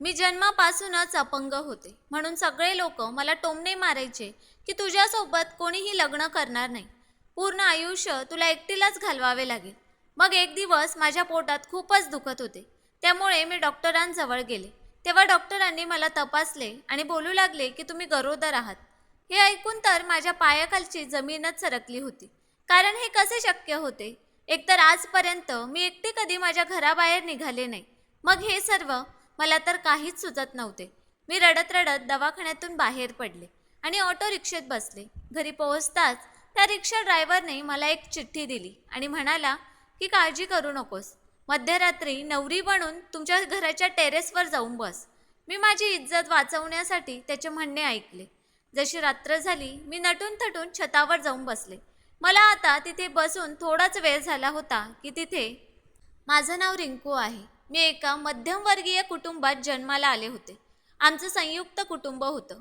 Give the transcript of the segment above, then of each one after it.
मी जन्मापासूनच अपंग होते. म्हणून सगळे लोक मला टोमणे मारायचे की तुझ्यासोबत कोणीही लग्न करणार नाही. पूर्ण आयुष्य तुला एकटीलाच घालवावे लागेल. मग एक दिवस माझ्या पोटात खूपच दुखत होते. त्यामुळे मी डॉक्टरांजवळ गेले. तेव्हा डॉक्टरांनी मला तपासले आणि बोलू लागले की तुम्ही गरोदर आहात. हे ऐकून तर माझ्या पायाखालची जमीनच सरकली होती. कारण हे कसे शक्य होते? एकतर आजपर्यंत मी एकटी कधी माझ्या घराबाहेर निघाले नाही. मग हे सर्व मला तर काहीच सुचत नव्हते. मी रडत रडत दवाखान्यातून बाहेर पडले आणि ऑटो रिक्षेत बसले. घरी पोहोचताच त्या रिक्षा ड्रायव्हरने मला एक चिठ्ठी दिली आणि म्हणाला की काळजी करू नकोस. मध्यरात्री नवरी बनून तुमच्या घराच्या टेरेसवर जाऊन बस. मी माझी इज्जत वाचवण्यासाठी त्याचे म्हणणे ऐकले. जशी रात्र झाली मी नटून थटून छतावर जाऊन बसले. मला आता तिथे बसून थोडाच वेळ झाला होता की तिथे माझं नाव रिंकू आहे. मी एका मध्यमवर्गीय कुटुंबात जन्माला आले होते. आमचं संयुक्त कुटुंब होतं.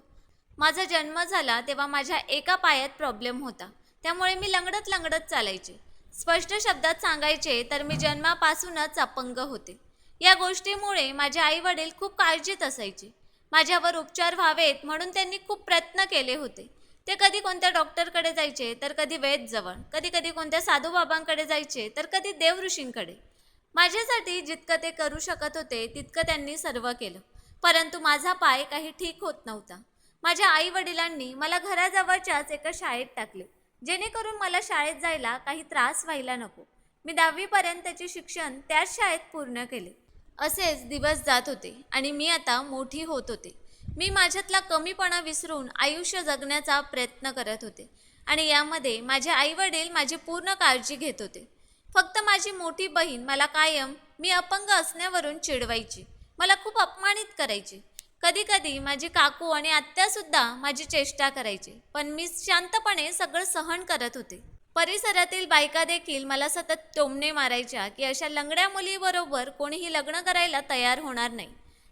माझा जन्म झाला तेव्हा माझ्या एका पायात प्रॉब्लेम होता. त्यामुळे मी लंगडत लंगडत चालायचे. स्पष्ट शब्दात सांगायचे तर मी जन्मापासूनच अपंग होते. या गोष्टीमुळे माझे आई वडील खूप काळजीत असायचे. माझ्यावर उपचार व्हावेत म्हणून त्यांनी खूप प्रयत्न केले होते. ते कधी कोणत्या डॉक्टरकडे जायचे तर कधी वैद्यजवळ कधी कधी कोणत्या साधूबाबांकडे जायचे तर कधी देवऋषींकडे. माझ्यासाठी जितकं ते करू शकत होते तितकं त्यांनी सर्व केलं. परंतु माझा पाय काही ठीक होत नव्हता. माझ्या आई वडिलांनी मला घराजवळच्याच एका शाळेत टाकले. जेणेकरून मला शाळेत जायला काही त्रास व्हायला नको. मी दहावीपर्यंतचे शिक्षण त्याच शाळेत पूर्ण केले. असेच दिवस जात होते आणि मी आता मोठी होत होते. मी माझ्यातला कमीपणा विसरून आयुष्य जगण्याचा प्रयत्न करत होते आणि यामध्ये माझे आईवडील माझी पूर्ण काळजी घेत होते. फक्त माझी मोठी बहीण मला कायम मी अपंग असण्यावरून चिडवायची. मला खूप अपमानित करायची. कधी कधी माझी काकू आणि आत्यासुद्धा माझी चेष्टा करायची पण मी शांतपणे सगळं सहन करत होते. परिसरातील बायका देखील मला सतत टोमणे मारायच्या की अशा लंगड्या मुलीबरोबर कोणीही लग्न करायला तयार होणार नाही.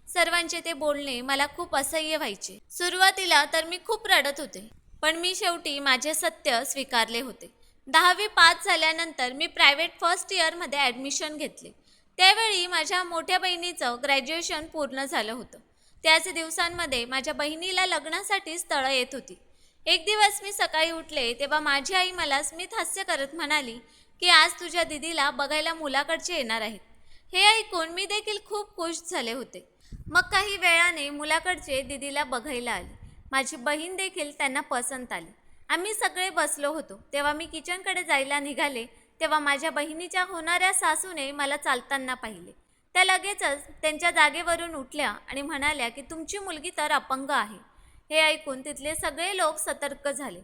सर्वांचे ते बोलणे मला खूप असह्य व्हायचे. सुरुवातीला तर मी खूप रडत होते पण मी शेवटी माझे सत्य स्वीकारले होते. दहावी पास झाल्यानंतर मी प्रायव्हेट फर्स्ट इयरमध्ये ॲडमिशन घेतले. त्यावेळी माझ्या मोठ्या बहिणीचं ग्रॅज्युएशन पूर्ण झालं होतं. त्याच दिवसांमध्ये माझ्या बहिणीला लग्नासाठी स्थळं येत होती. एक दिवस मी सकाळी उठले तेव्हा माझी आई मला स्मित हास्य करत म्हणाली की आज तुझ्या दिदीला बघायला मुलाकडचे येणार आहेत. हे ऐकून मी देखील खूप खुश झाले होते. मग काही वेळाने मुलाकडचे दिदीला बघायला आले. माझी बहीण देखील त्यांना पसंत आली. आम्ही सगळे बसलो होतो. तेव्हा मी किचनकडे जायला निघाले. तेव्हा माझ्या बहिणीच्या होणाऱ्या सासूने मला चालताना पाहिले. त्या लगेचच त्यांच्या जागेवरून उठल्या आणि म्हणाल्या की तुमची मुलगी तर अपंग आहे. हे ऐकून तिथले सगळे लोक सतर्क झाले.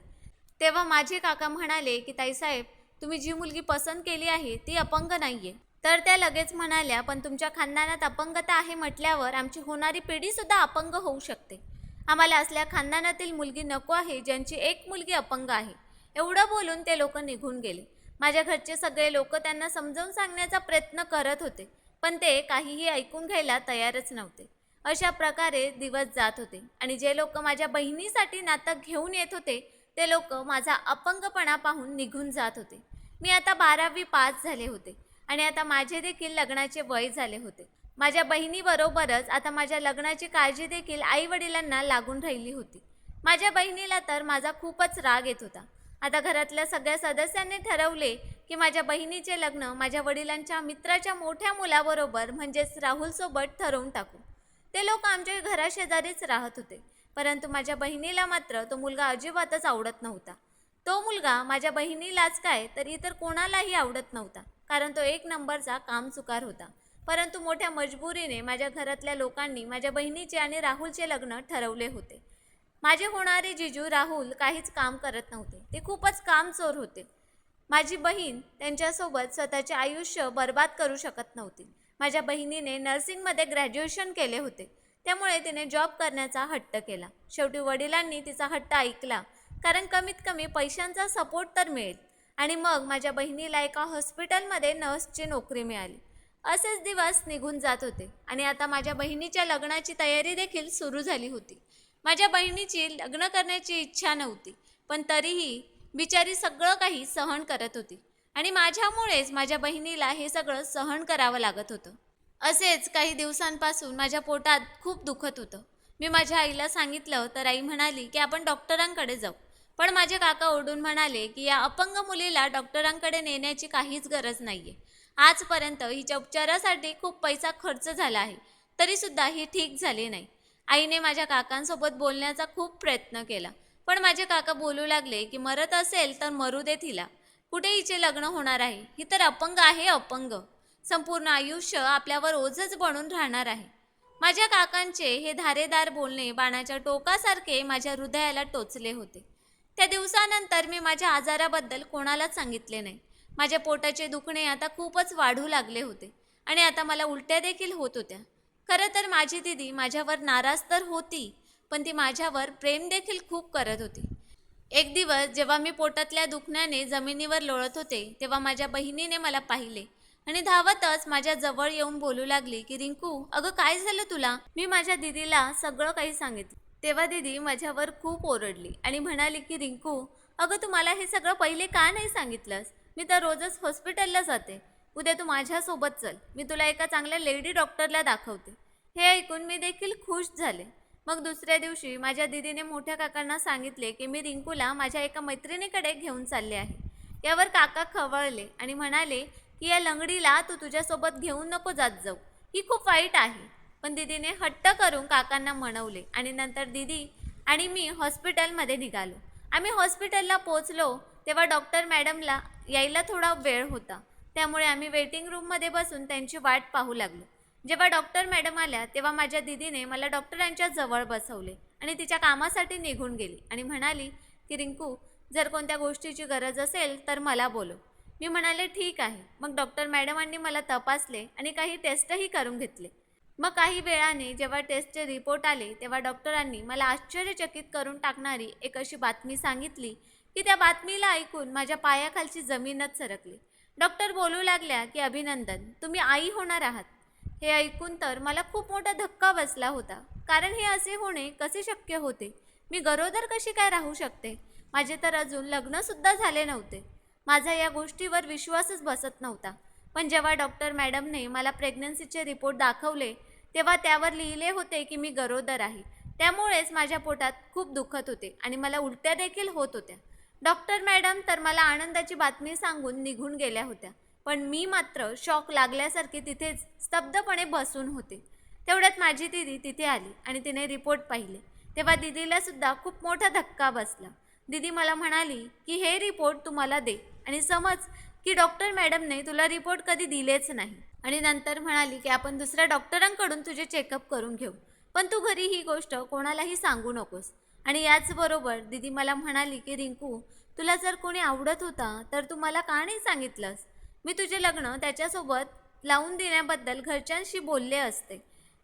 तेव्हा माझे काका म्हणाले की ताईसाहेब तुम्ही जी मुलगी पसंत केली आहे ती अपंग नाही आहे तर त्या लगेच म्हणाल्या पण तुमच्या खानदानात अपंगता आहे म्हटल्यावर आमची होणारी पिढीसुद्धा अपंग होऊ शकते. आम्हाला असल्या खानदानातील मुलगी नको आहे ज्यांची एक मुलगी अपंग आहे. एवढं बोलून ते लोक निघून गेले. माझ्या घरचे सगळे लोक त्यांना समजावून सांगण्याचा प्रयत्न करत होते पण ते काहीही ऐकून घ्यायला तयारच नव्हते. अशा प्रकारे दिवस जात होते आणि जे लोक माझ्या बहिणीसाठी नातं घेऊन येत होते ते लोक माझा अपंगपणा पाहून निघून जात होते. मी आता बारावी पास झाले होते आणि आता माझे देखील लग्नाचे वय झाले होते. माझ्या बहिणीबरोबरच आता माझ्या लग्नाची काळजी देखील आई वडिलांना लागून राहिली होती. माझ्या बहिणीला तर माझा खूपच राग येत होता. आता घरातल्या सगळ्या सदस्यांनी ठरवले की माझ्या बहिणीचे लग्न माझ्या वडिलांच्या मित्राच्या मोठ्या मुलाबरोबर म्हणजेच राहुलसोबत ठरवून टाकू. ते लोक आमच्या घराशेजारीच राहत होते. परंतु माझ्या बहिणीला मात्र तो मुलगा अजिबातच आवडत नव्हता. तो मुलगा माझ्या बहिणीलाच काय तर इतर कोणालाही आवडत नव्हता. कारण तो एक नंबरचा कामचुकार होता. परंतु मोठ्या मजबुरीने माझ्या घरातल्या लोकांनी माझ्या बहिणीचे आणि राहुलचे लग्न ठरवले होते. माझे होणारे जिजू राहुल काहीच काम करत नव्हते. ते खूपच कामचोर होते. माझी बहीण त्यांच्यासोबत स्वतःचे आयुष्य बर्बाद करू शकत नव्हती. माझ्या बहिणीने नर्सिंगमध्ये ग्रॅज्युएशन केले होते. त्यामुळे तिने जॉब करण्याचा हट्ट केला. शेवटी वडिलांनी तिचा हट्ट ऐकला कारण कमीत कमी पैशांचा सपोर्ट तर मिळेल. आणि मग माझ्या बहिणीला एका हॉस्पिटलमध्ये नर्सची नोकरी मिळाली. असेच दिवस निघून जात होते. आणि आता माझ्या बहिणीच्या लग्नाची तयारी देखील सुरू झाली होती. माझ्या बहिणीची लग्न करण्याची इच्छा नव्हती पण तरीही बिचारी सगळं काही सहन करत होती. आणि माझ्यामुळेच माझ्या बहिणीला हे सगळं सहन करावं लागत होतं. असेच काही दिवसांपासून माझ्या पोटात खूप दुखत होतं. मी माझ्या आईला सांगितलं तर आई म्हणाली की आपण डॉक्टरांकडे जाऊ. पण माझे काका ओढून म्हणाले की या अपंग मुलीला डॉक्टरांकडे नेण्याची काहीच गरज नाही आहे आजपर्यंत हिच्या उपचारासाठी खूप पैसा खर्च झाला आहे. तरीसुद्धा ही ठीक झाली नाही. आईने माझ्या काकांसोबत बोलण्याचा खूप प्रयत्न केला. पण माझे काका बोलू लागले की मरत असेल तर मरू दे तिला. कुठे हिचे लग्न होणार आहे? ही तर अपंग आहे अपंग. संपूर्ण आयुष्य आपल्यावर ओझच बनून राहणार आहे. माझ्या काकांचे हे धारेदार बोलणे बाणाच्या टोकासारखे माझ्या हृदयाला टोचले होते. त्या दिवसानंतर मी माझ्या आजाराबद्दल कोणालाच सांगितले नाही. माझ्या पोटाचे दुखणे आता खूपच वाढू लागले होते आणि आता मला उलट्या देखील होत होत्या. खरं तर माझी दिदी माझ्यावर नाराज तर होती पण ती माझ्यावर प्रेम देखील खूप करत होती. एक दिवस जेव्हा मी पोटातल्या दुखण्याने जमिनीवर लोळत होते तेव्हा माझ्या बहिणीने मला पाहिले आणि धावतच माझ्या जवळ येऊन बोलू लागली की रिंकू अगं काय झालं तुला? मी माझ्या दिदीला सगळं काही सांगितलं. तेव्हा दिदी माझ्यावर खूप ओरडली आणि म्हणाली की रिंकू अगं तू मला हे सगळं पहिले का नाही सांगितलंस? मी तर रोजच हॉस्पिटलला जाते. उद्या तू माझ्यासोबत चल. मी तुला एका चांगल्या लेडी डॉक्टरला दाखवते. हे ऐकून मी देखील खुश झाले. मग दुसऱ्या दिवशी माझ्या दिदीने मोठ्या काकांना सांगितले की मी रिंकूला माझ्या एका मैत्रिणीकडे घेऊन चालले आहे. यावर काका खवळले आणि म्हणाले की या लंगडीला तू तुझ्यासोबत घेऊन नको जात जाऊ. ही खूप वाईट आहे. पण दिदीने हट्ट करून काकांना म्हणवले आणि नंतर दिदी आणि मी हॉस्पिटलमध्ये निघालो. आम्ही हॉस्पिटलला पोचलो तेव्हा डॉक्टर मॅडमला यायला थोडा वेळ होता. त्यामुळे आम्ही वेटिंग रूममध्ये बसून त्यांची वाट पाहू लागलो. जेव्हा डॉक्टर मॅडम आल्या तेव्हा माझ्या दिदीने मला डॉक्टरांच्या जवळ बसवले आणि तिच्या कामासाठी निघून गेली आणि म्हणाली की रिंकू जर कोणत्या गोष्टीची गरज असेल तर मला बोलो मी म्हणाले ठीक आहे. मग डॉक्टर मॅडमांनी मला तपासले आणि काही टेस्टही करून घेतले. मग काही वेळाने जेव्हा टेस्टचे रिपोर्ट आले तेव्हा डॉक्टरांनी मला आश्चर्यचकित करून टाकणारी एक अशी बातमी सांगितली की त्या बातमीला ऐकून माझ्या पायाखालची जमीनच सरकली. डॉक्टर बोलू लागल्या की अभिनंदन तुम्ही आई होणार आहात. हे ऐकून तर मला खूप मोठा धक्का बसला होता. कारण हे असे होणे कसे शक्य होते? मी गरोदर कशी काय राहू शकते? माझे तर अजून लग्नसुद्धा झाले नव्हते. माझा या गोष्टीवर विश्वासच बसत नव्हता. पण जेव्हा डॉक्टर मॅडमने मला प्रेग्नन्सीचे रिपोर्ट दाखवले तेव्हा त्यावर लिहिले होते की मी गरोदर आहे. त्यामुळेच माझ्या पोटात खूप दुखत होते आणि मला उलट्या देखील होत होत्या. डॉक्टर मॅडम तर मला आनंदाची बातमी सांगून निघून गेल्या होत्या. पण मी मात्र शॉक लागल्यासारखे तिथेच स्तब्धपणे बसून होते. तेवढ्यात माझी दिदी तिथे आली आणि तिने रिपोर्ट पाहिले. तेव्हा दिदीला सुद्धा खूप मोठा धक्का बसला. दिदी मला म्हणाली की हे रिपोर्ट तू मला दे. आणि समज की डॉक्टर मॅडमने तुला रिपोर्ट कधी दिलेच नाही. आणि नंतर म्हणाली की आपण दुसऱ्या डॉक्टरांकडून तुझे चेकअप करून घेऊ. पण तू घरी ही गोष्ट कोणालाही सांगू नकोस. आणि याचबरोबर दिदी मला म्हणाली की रिंकू तुला जर कोणी आवडत होता तर तू मला का नाही सांगितलंस? मी तुझे लग्न त्याच्यासोबत लावून देण्याबद्दल घरच्यांशी बोलले असते.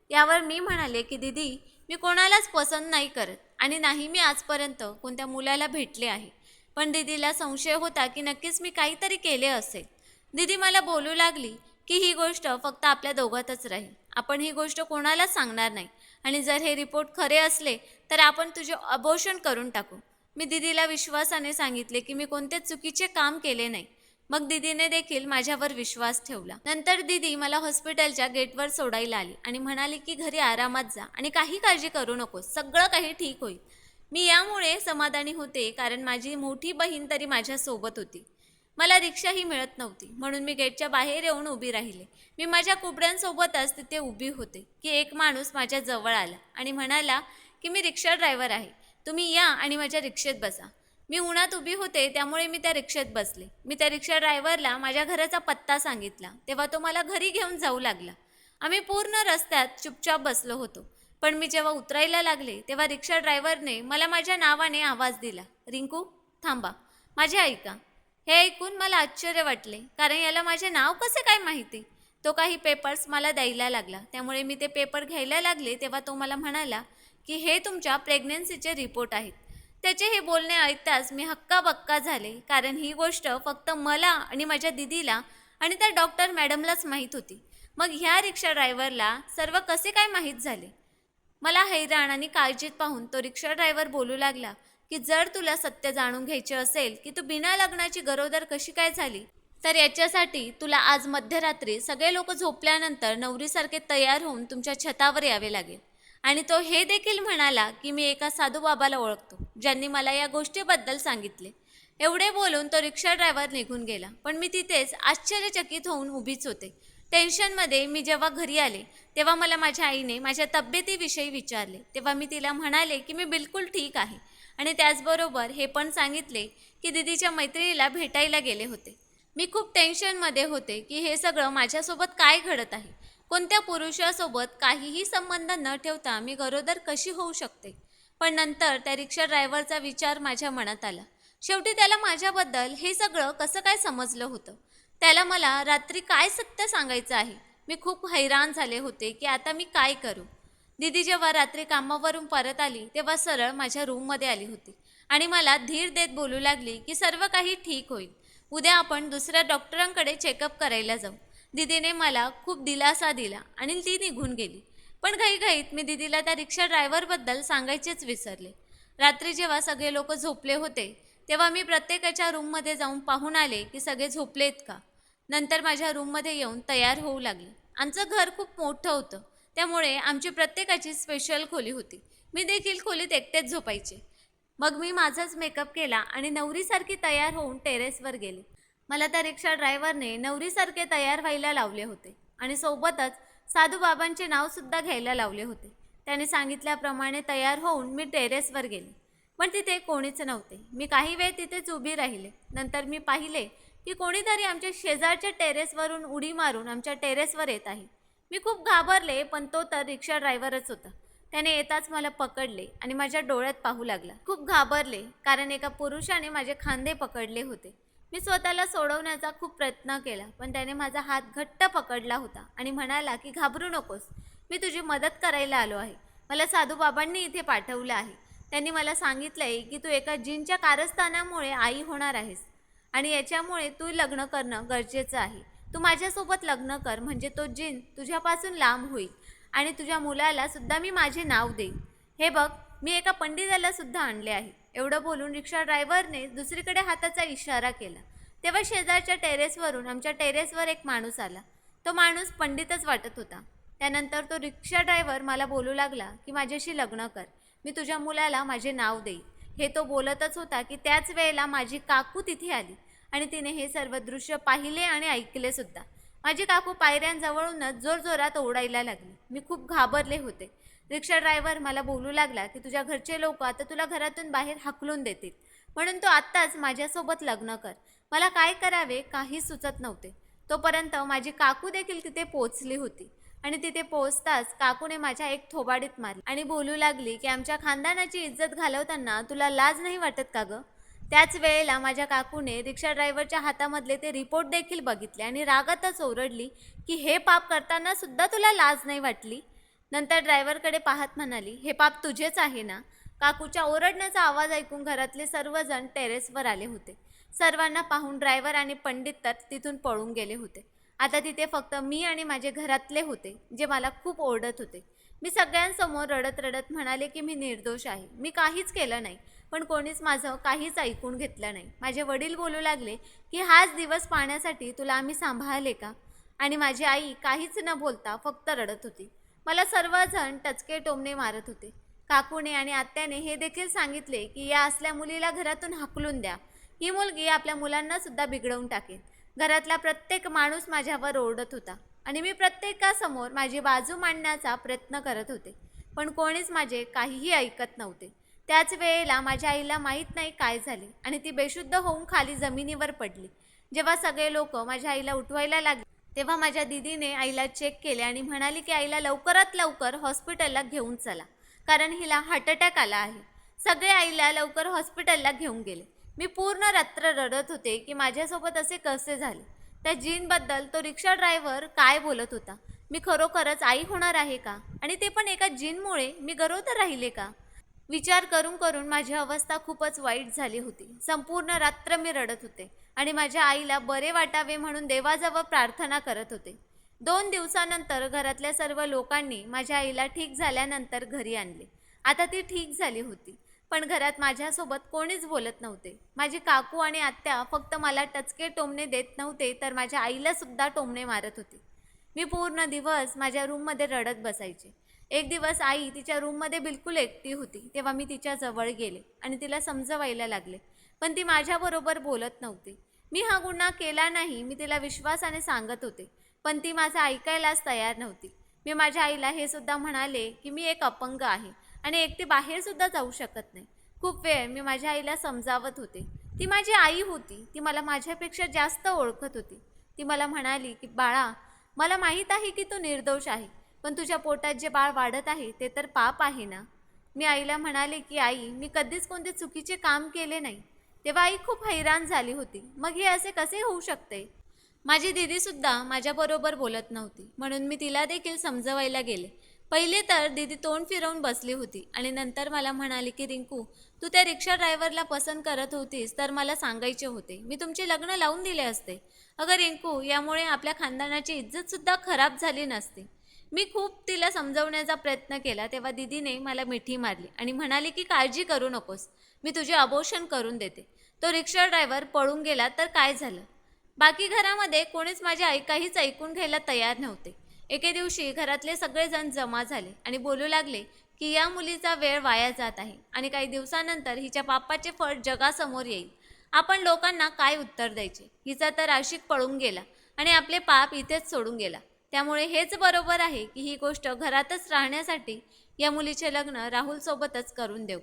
यावर मी म्हणाले की दिदी मी कोणालाच पसंत नाही करत आणि नाही मी आजपर्यंत कोणत्या मुलाला भेटले आहे. पण दिदीला संशय होता की नक्कीच मी काहीतरी केले असेल. दिदी मला बोलू लागली की ही गोष्ट फक्त आपल्या दोघातच राहील. आपण ही गोष्ट कोणालाच सांगणार नाही. आणि जर हे रिपोर्ट खरे असले तर आपण तुझे अबोषण करून टाकू. मी दिदीला विश्वासाने सांगितले की मी कोणतेच चुकीचे काम केले नाही. मग दिदीने देखील माझ्यावर विश्वास ठेवला. नंतर दिदी मला हॉस्पिटलच्या गेटवर सोडायला आली आणि म्हणाली की घरी आरामात जा आणि काही काळजी करू नकोस सगळं काही ठीक होईल. मी यामुळे समाधानी होते कारण माझी मोठी बहीण तरी माझ्यासोबत होती. मला रिक्षाही मिळत नव्हती म्हणून मी गेटच्या बाहेर येऊन उभी राहिले. मी माझ्या कुबड्यांसोबतच तिथे उभी होते की एक माणूस माझ्या जवळ आला आणि म्हणाला की मी रिक्षा ड्रायव्हर आहे. तुम्ही या आणि माझ्या रिक्षेत बसा. मी उन्हात उभी होते त्यामुळे मी त्या रिक्षेत बसले. मी त्या रिक्षा ड्रायव्हरला माझ्या घराचा पत्ता सांगितला. तेव्हा तो मला घरी घेऊन जाऊ लागला. आम्ही पूर्ण रस्त्यात चुपचाप बसलो होतो. पण मी जेव्हा उतरायला लागले तेव्हा रिक्षा ड्रायव्हरने मला माझ्या नावाने आवाज दिला. रिंकू थांबा. माझे ऐका. हे ऐकून मला आश्चर्य वाटले कारण याला माझे नाव कसे काय माहिती? तो काही पेपर्स मला द्यायला लागला. त्यामुळे मी ते पेपर घ्यायला लागले तेव्हा तो मला म्हणाला की हे तुमच्या प्रेग्नन्सीचे रिपोर्ट आहेत. त्याचे हे बोलणे ऐकताच मी हक्काबक्का झाले कारण ही गोष्ट फक्त मला आणि माझ्या दिदीला आणि त्या डॉक्टर मॅडमलाच माहीत होती. मग ह्या रिक्षा ड्रायव्हरला सर्व कसे काय माहीत झाले? मला हैराण आणि काळजीत पाहून तो रिक्षा ड्रायव्हर बोलू लागला की जर तुला सत्य जाणून घ्यायचे असेल की तू बिना लग्नाची गरोदर कशी काय झाली तर याच्यासाठी तुला आज मध्यरात्री सगळे लोक झोपल्यानंतर नवरीसारखे तयार होऊन तुमच्या छतावर यावे लागेल. आणि तो हे देखील म्हणाला की मी एका साधू बाबाला ओळखतो ज्यांनी मला या गोष्टीबद्दल सांगितले. एवढे बोलून तो रिक्षा ड्रायव्हर निघून गेला. पण मी तिथेच आश्चर्यचकित होऊन उभीच होते. टेन्शनमध्ये मी जेव्हा घरी आले तेव्हा मला माझ्या आईने माझ्या तब्येतीविषयी विचारले. तेव्हा मी तिला म्हणाले की मी बिलकुल ठीक आहे. आणि त्याचबरोबर हे पण सांगितले की दिदीच्या मैत्रिणीला भेटायला गेले होते. मी खूप टेन्शनमध्ये होते की हे सगळं माझ्यासोबत काय घडत आहे? कोणत्या पुरुषासोबत काहीही संबंध न ठेवता मी गरोदर कशी होऊ शकते? पण नंतर त्या रिक्षा ड्रायव्हरचा विचार माझ्या मनात आला. शेवटी त्याला माझ्याबद्दल हे सगळं कसं काय समजलं होतं? त्याला मला रात्री काय सत्य सांगायचं आहे? मी खूप हैराण झाले होते की आता मी काय करू? दीदी जेव्हा रात्री कामावरून परत आली तेव्हा सरळ माझ्या रूममध्ये आली होती आणि मला धीर देत बोलू लागली की सर्व काही ठीक होईल. उद्या आपण दुसऱ्या डॉक्टरांकडे चेकअप करायला जाऊ. दीदीने मला खूप दिलासा दिला आणि ती निघून गेली. पण घाईघाईत मी दीदीला त्या रिक्षा ड्रायव्हरबद्दल सांगायचेच विसरले. रात्री जेव्हा सगळे लोक झोपले होते तेव्हा मी प्रत्येकाच्या रूममध्ये जाऊन पाहून आले की सगळे झोपलेत का? नंतर माझ्या रूममध्ये येऊन तयार होऊ लागले. आमचं घर खूप मोठं होतं. त्यामुळे आमची प्रत्येकाची स्पेशल खोली होती. मी देखील खोलीत एकटेच झोपायचे. मग मी माझाच मेकअप केला आणि नवरीसारखी तयार होऊन टेरेसवर गेले. मला त्या रिक्षा ड्रायव्हरने नवरीसारखे तयार व्हायला लावले होते आणि सोबतच साधूबाबांचे नावसुद्धा घ्यायला लावले होते. त्याने सांगितल्याप्रमाणे तयार होऊन मी टेरेसवर गेले. पण तिथे कोणीच नव्हते. मी काही वेळ तिथेच उभी राहिले. नंतर मी पाहिले की कोणीतरी आमच्या शेजारच्या टेरेसवरून उडी मारून आमच्या टेरेसवर येत आहे. मी खूप घाबरले पण तो तर रिक्षा ड्रायव्हरच होता. त्याने येताच मला पकडले आणि माझ्या डोळ्यात पाहू लागला. खूप घाबरले कारण एका पुरुषाने माझे खांदे पकडले होते. मी स्वतःला सोडवण्याचा खूप प्रयत्न केला पण त्याने माझा हात घट्ट पकडला होता आणि म्हणाला की घाबरू नकोस मी तुझी मदत करायला आलो आहे. मला साधूबाबांनी इथे पाठवलं आहे. त्यांनी मला सांगितलं आहे की तू एका जीनच्या कारस्थानामुळे आई होणार आहेस आणि याच्यामुळे तू लग्न करणं गरजेचं आहे. तू माझ्यासोबत लग्न कर म्हणजे तो जिन तुझ्यापासून लांब होईल आणि तुझ्या मुलाला सुद्धा मी माझे नाव देईन. हे बघ मी एका पंडिताला सुद्धा आणले आहे. एवढं बोलून रिक्षा ड्रायव्हरने दुसरीकडे हाताचा इशारा केला. तेव्हा शेजारच्या टेरेसवरून आमच्या टेरेसवर एक माणूस आला. तो माणूस पंडितच वाटत होता. त्यानंतर तो रिक्षा ड्रायव्हर मला बोलू लागला की माझ्याशी लग्न कर. मी तुझ्या मुलाला माझे नाव देईन. हे तो बोलतच होता की त्याच वेळेला माझी काकू तिथे आली आणि तिने हे सर्व दृश्य पाहिले आणि ऐकले सुद्धा. माझी काकू पायऱ्यांजवळूनच जोरजोरात ओरडायला लागली. मी खूप घाबरले होते. रिक्षा ड्रायव्हर मला बोलू लागला की तुझ्या घरचे लोक आता तुला घरातून बाहेर हाकलून देतील. म्हणून तू आत्ताच माझ्यासोबत लग्न कर. मला काय करावे काही सुचत नव्हते. तोपर्यंत माझी काकू देखील तिथे पोचली होती. आणि तिथे पोचताच काकूने माझ्या एक थोबाडीत मारली आणि बोलू लागली की आमच्या खानदानाची इज्जत घालवताना तुला लाज नाही वाटत का गं? त्याच वेळेला माझ्या काकूने रिक्षा ड्रायव्हरच्या हातामधले ते रिपोर्ट देखील बघितले आणि रागातच ओरडली की हे पाप करताना सुद्धा तुला लाज नाही वाटली? नंतर ड्रायव्हरकडे पाहत म्हणाली हे पाप तुझेच आहे ना? काकूच्या ओरडण्याचा आवाज ऐकून घरातले सर्वजण टेरेसवर आले होते. सर्वांना पाहून ड्रायव्हर आणि पंडित तर तिथून पळून गेले होते. आता तिथे फक्त मी आणि माझे घरातले होते जे मला खूप ओरडत होते. मी सगळ्यांसमोर रडत रडत म्हणाले की मी निर्दोष आहे. मी काहीच केलं नाही. पण कोणीच माझं काहीच ऐकून घेतलं नाही. माझे वडील बोलू लागले की हाच दिवस पाहण्यासाठी तुला आम्ही सांभाळले का? आणि माझी आई काहीच न बोलता फक्त रडत होती. मला सर्वजण टचके टोमणे मारत होते. काकूने आणि आत्याने हे देखील सांगितले की या असल्या मुलीला घरातून हाकलून द्या. ही मुलगी आपल्या मुलांना सुद्धा बिघडवून टाकेल घरातला प्रत्येक माणूस माझ्यावर ओरडत होता आणि मी प्रत्येकासमोर माझी बाजू मांडण्याचा प्रयत्न करत होते. पण कोणीच माझे काहीही ऐकत नव्हते. त्याच वेळेला माझ्या आईला माहीत नाही काय झाले आणि ती बेशुद्ध होऊन खाली जमिनीवर पडली. जेव्हा सगळे लोक माझ्या आईला उठवायला लागले तेव्हा माझ्या दिदीने आईला चेक केले आणि म्हणाली की आईला लवकरात लवकर हॉस्पिटलला घेऊन चला कारण हिला हार्ट अटॅक आला आहे. सगळे आईला लवकर हॉस्पिटलला घेऊन गेले. मी पूर्ण रात्र रडत होते की माझ्यासोबत असे कसे झाले? त्या जीनबद्दल तो रिक्षा ड्रायव्हर काय बोलत होता? मी खरोखरच आई होणार आहे का? आणि ते पण एका जीनमुळे मी गरोदर राहिले का? विचार करून करून माझी अवस्था खूपच वाईट झाली होती. संपूर्ण रात्र मी रडत होते आणि माझ्या आईला बरे वाटावे म्हणून देवाजवळ प्रार्थना करत होते. दोन दिवसानंतर घरातल्या सर्व लोकांनी माझ्या आईला ठीक झाल्यानंतर घरी आणले. आता ती ठीक झाली होती पण घरात माझ्यासोबत कोणीच बोलत नव्हते. माझी काकू आणि आत्या फक्त मला टचके टोमणे देत नव्हते तर माझ्या आईलासुद्धा टोमणे मारत होते. मी पूर्ण दिवस माझ्या रूममध्ये रडत बसायचे. एक दिवस आई तिच्या रूममध्ये बिलकुल एकटी होती तेव्हा मी तिच्या जवळ गेले आणि तिला समजवायला लागले. पण ती माझ्याबरोबर बोलत नव्हती. मी हा गुन्हा केला नाही मी तिला विश्वासाने सांगत होते पण ती माझं ऐकायलाच तयार नव्हती. मी माझ्या आईला हे सुद्धा म्हणाले की मी एक अपंग आहे आणि एकटी बाहेर सुद्धा जाऊ शकत नाही. खूप वेळ मी माझ्या आईला समजावत होते. ती माझी आई होती ती मला माझ्यापेक्षा जास्त ओळखत होती. ती मला म्हणाली की बाळा मला माहीत आहे की तू निर्दोष आहे पण तुझ्या पोटात जे बाळ वाढत आहे ते तर पाप आहे ना? मी आईला म्हणाले की आई मी कधीच कोणते चुकीचे काम केले नाही. तेव्हा आई खूप हैराण झाली होती. मग हे असे कसे होऊ शकते? माझी दीदीसुद्धा माझ्याबरोबर बोलत नव्हती म्हणून मी तिला देखील समजवायला गेले. पहिले तर दीदी तोंड फिरवून बसली होती आणि नंतर मला म्हणाली की रिंकू तू त्या रिक्षा ड्रायव्हरला पसंत करत होतीस तर मला सांगायचे होते. मी तुमचे लग्न लावून दिले असते. अगं रिंकू यामुळे आपल्या खानदानाची इज्जतसुद्धा खराब झाली नसती. मी खूप तिला समजवण्याचा प्रयत्न केला तेव्हा दिदीने मला मिठी मारली आणि म्हणाली की काळजी करू नकोस. मी तुझे अबोषण करून देते. तो रिक्षा ड्रायव्हर पळून गेला तर काय झालं? बाकी घरामध्ये कोणीच माझे ऐ काहीच ऐकून घ्यायला तयार नव्हते. एके दिवशी घरातले सगळेजण जमा झाले आणि बोलू लागले की या मुलीचा वेळ वाया जात आहे आणि काही दिवसानंतर हिच्या बाप्पाचे फळ जगासमोर येईल. आपण लोकांना काय उत्तर द्यायचे? हिचा तर आशिक पळून गेला आणि आपले पाप इथेच सोडून गेला. त्यामुळे हेच बरोबर आहे की ही गोष्ट घरातच राहण्यासाठी या मुलीचे लग्न राहुलसोबतच करून देऊ.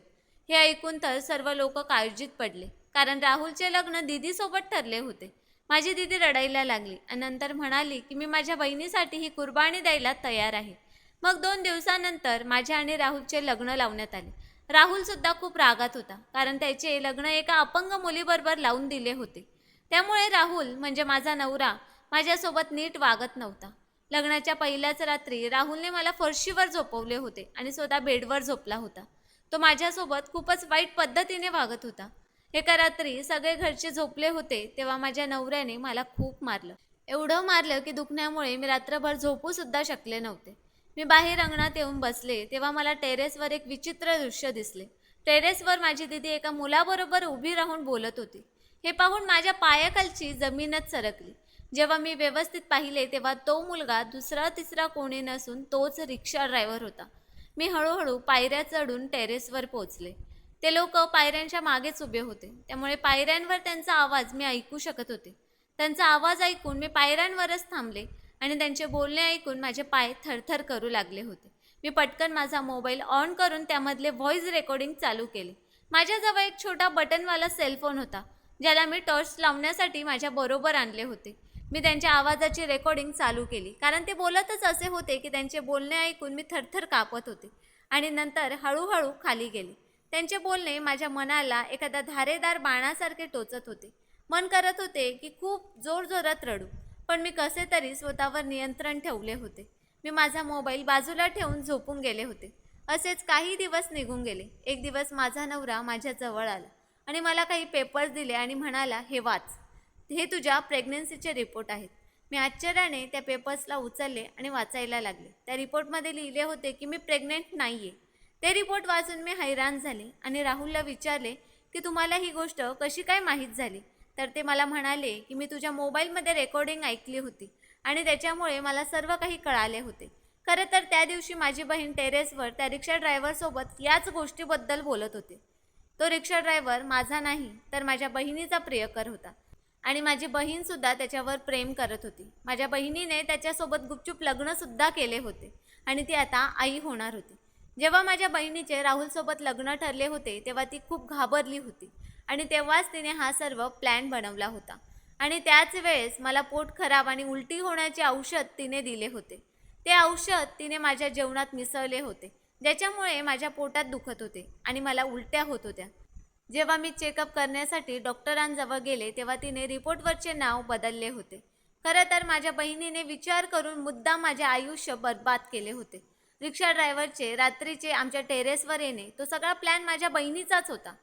हे ऐकून तर सर्व लोक काळजीत पडले. कारण राहुलचे लग्न दीदीसोबत ठरले होते. माझी दीदी रडायला लागली आणि नंतर म्हणाली की मी माझ्या बहिणीसाठी ही कुर्बानी द्यायला तयार आहे. मग दोन दिवसानंतर माझ्या आणि राहुलचे लग्न लावण्यात आले. राहुलसुद्धा खूप रागात होता कारण त्याचे लग्न एका अपंग मुलीबरोबर लावून दिले होते. त्यामुळे राहुल म्हणजे माझा नवरा माझ्यासोबत नीट वागत नव्हता. लग्नाच्या पहिल्याच रात्री राहुलने मला फरशीवर झोपवले होते आणि स्वतः बेडवर झोपला होता. तो माझ्यासोबत खूपच वाईट पद्धतीने वागत होता. एका रात्री सगळे घरचे झोपले होते तेव्हा माझ्या नवऱ्याने मला खूप मारलं. एवढं मारलं की दुखण्यामुळे मी रात्रभर झोपू सुद्धा शकले नव्हते. मी बाहेर अंगणात येऊन बसले तेव्हा मला टेरेसवर एक विचित्र दृश्य दिसले. टेरेसवर माझी दिदी एका मुलाबरोबर उभी राहून बोलत होती. हे पाहून माझ्या पायाखालची जमीनच सरकली. जेव्हा मी व्यवस्थित पाहिले तेव्हा तो मुलगा दुसरा तिसरा कोणी नसून तोच रिक्षा ड्रायव्हर होता. मी हळूहळू पायऱ्या चढून टेरेसवर पोहोचले. ते लोक पायऱ्यांच्या मागेच उभे होते. त्यामुळे पायऱ्यांवर त्यांचा आवाज मी ऐकू शकत होते. त्यांचा आवाज ऐकून मी पायऱ्यांवरच थांबले आणि त्यांचे बोलणे ऐकून माझे पाय थरथर करू लागले होते. मी पटकन माझा मोबाईल ऑन करून त्यामधले व्हॉइस रेकॉर्डिंग चालू केले. माझ्याजवळ एक छोटा बटनवाला सेलफोन होता ज्याला मी टॉर्च लावण्यासाठी माझ्या बरोबर आणले होते. मी त्यांच्या आवाजाची रेकॉर्डिंग चालू केली. कारण ते बोलतच असे होते की त्यांचे बोलणे ऐकून मी थरथर कापत होते. आणि नंतर हळूहळू खाली गेले. त्यांचे बोलणे माझ्या मनाला एखाद्या धारेदार बाणासारखे टोचत होते. मन करत होते की खूप जोरजोरात रडू. पण मी कसे तरी स्वतःवर नियंत्रण ठेवले होते. मी माझा मोबाईल बाजूला ठेवून झोपून गेले होते. असेच काही दिवस निघून गेले. एक दिवस माझा नवरा माझ्याजवळ आला आणि मला काही पेपर्स दिले आणि म्हणाला हे वाच. हे तुझ्या प्रेग्नन्सीचे रिपोर्ट आहेत. मी आश्चर्याने त्या पेपर्सला उचलले आणि वाचायला लागले. त्या रिपोर्टमध्ये लिहिले होते की मी प्रेग्नेंट नाही आहे ते रिपोर्ट वाचून मी हैराण झाले आणि राहुलला विचारले की तुम्हाला ही गोष्ट कशी काय माहीत झाली? तर ते मला म्हणाले की मी तुझ्या मोबाईलमध्ये रेकॉर्डिंग ऐकली होती आणि त्याच्यामुळे मला सर्व काही कळाले होते. खरं तर त्या दिवशी माझी बहीण टेरेसवर त्या रिक्षा ड्रायव्हरसोबत याच गोष्टीबद्दल बोलत होते. तो रिक्षा ड्रायव्हर माझा नाही तर माझ्या बहिणीचा प्रियकर होता. आणि माझी बहीणसुद्धा त्याच्यावर प्रेम करत होती. माझ्या बहिणीने त्याच्यासोबत गुपचूप लग्नसुद्धा केले होते आणि ती आता आई होणार होती. जेव्हा माझ्या बहिणीचे राहुलसोबत लग्न ठरले होते तेव्हा ती खूप घाबरली होती आणि तेव्हाच तिने हा सर्व प्लॅन बनवला होता. आणि त्याच वेळेस मला पोट खराब आणि उलटी होण्याचे औषध तिने दिले होते. ते औषध तिने माझ्या जेवणात मिसळले होते ज्याच्यामुळे माझ्या पोटात दुखत होते आणि मला उलट्या होत होत्या. जेव्हा मी चेकअप करण्यासाठी डॉक्टरांजवळ गेले तेव्हा तिने रिपोर्टवरचे नाव बदलले होते. खरं तर माझ्या बहिणीने विचार करून मुद्दा माझे आयुष्य बर्बाद केले होते. रिक्षा ड्रायव्हरचे रात्रीचे आमच्या टेरेसवर येणे तो सगळा प्लॅन माझ्या बहिणीचाच होता.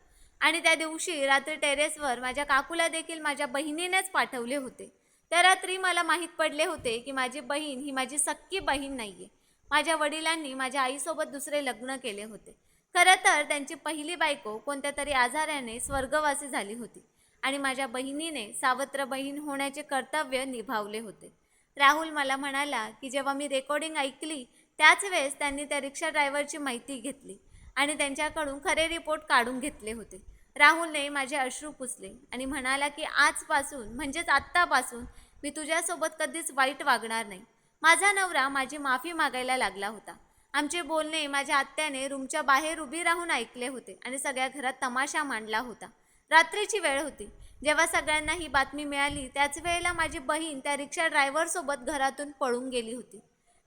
आणि त्या दिवशी रात्री टेरेसवर माझ्या काकूला देखील माझ्या बहिणीनेच पाठवले होते. त्या रात्री मला माहीत पडले होते की माझी बहीण ही माझी सक्की बहीण नाही आहे माझ्या वडिलांनी माझ्या आईसोबत दुसरे लग्न केले होते. खरं तर त्यांची पहिली बायको कोणत्या तरी आजाराने स्वर्गवासी झाली होती आणि माझ्या बहिणीने सावत्र बहीण होण्याचे कर्तव्य निभावले होते. राहुल मला म्हणाला की जेव्हा मी रेकॉर्डिंग ऐकली त्याच वेळेस त्यांनी त्या रिक्षा ड्रायव्हरची माहिती घेतली आणि त्यांच्याकडून खरे रिपोर्ट काढून घेतले होते. राहुलने माझे अश्रू पुसले आणि म्हणाला की आजपासून म्हणजेच आत्तापासून मी तुझ्यासोबत कधीच वाईट वागणार नाही. माझा नवरा माझी माफी मागायला लागला होता. आमचे बोलणे माझ्या आत्याने रूमच्या बाहेर उभी राहून ऐकले होते आणि सगळ्या घरात तमाशा मांडला होता. रात्रीची वेळ होती. जेव्हा सगळ्यांना ही बातमी मिळाली त्याच वेळेला माझी बहीण त्या रिक्षा ड्रायव्हरसोबत घरातून पळून गेली होती.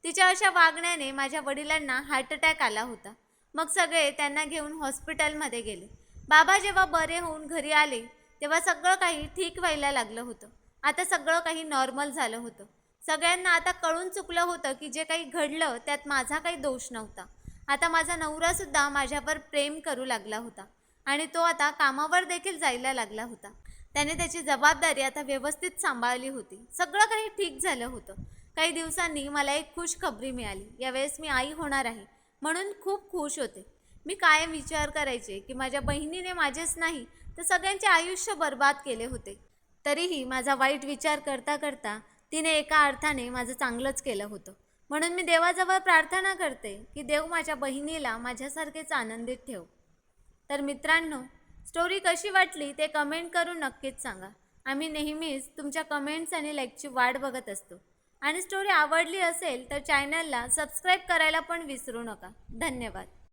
तिच्या अशा वागण्याने माझ्या वडिलांना हार्ट अटॅक आला होता. मग सगळे त्यांना घेऊन हॉस्पिटलमध्ये गेले. बाबा जेव्हा बरे होऊन घरी आले तेव्हा सगळं काही ठीक व्हायला लागलं होतं. आता सगळं काही नॉर्मल झालं होतं. सगळ्यांना आता कळून चुकलं होतं की जे काही घडलं त्यात माझा काही दोष नव्हता. आता माझा नवरासुद्धा माझ्यावर प्रेम करू लागला होता आणि तो आता कामावर देखील जायला लागला होता. त्याने त्याची जबाबदारी आता व्यवस्थित सांभाळली होती. सगळं काही ठीक झालं होतं. काही दिवसांनी मला एक खुश खबरी मिळाली. यावेळेस मी आई होणार आहे म्हणून खूप खुश होते. मी कायम विचार करायचे की माझ्या बहिणीने माझेच नाही तर सगळ्यांचे आयुष्य बर्बाद केले होते. तरीही माझा वाईट विचार करता करता तिने एका अर्थाने माझं चांगलंच केलं होतं. म्हणून मी देवाजवळ प्रार्थना करते की देव माझ्या बहिणीला माझ्यासारखेच आनंदित ठेव. तर मित्रांनो स्टोरी कशी वाटली ते कमेंट करून नक्कीच सांगा. आम्ही नेहमीच तुमच्या कमेंट्स आणि लाईकची वाट बघत असतो. आणि स्टोरी आवडली असेल तर चॅनलला सबस्क्राईब करायला पण विसरू नका. धन्यवाद.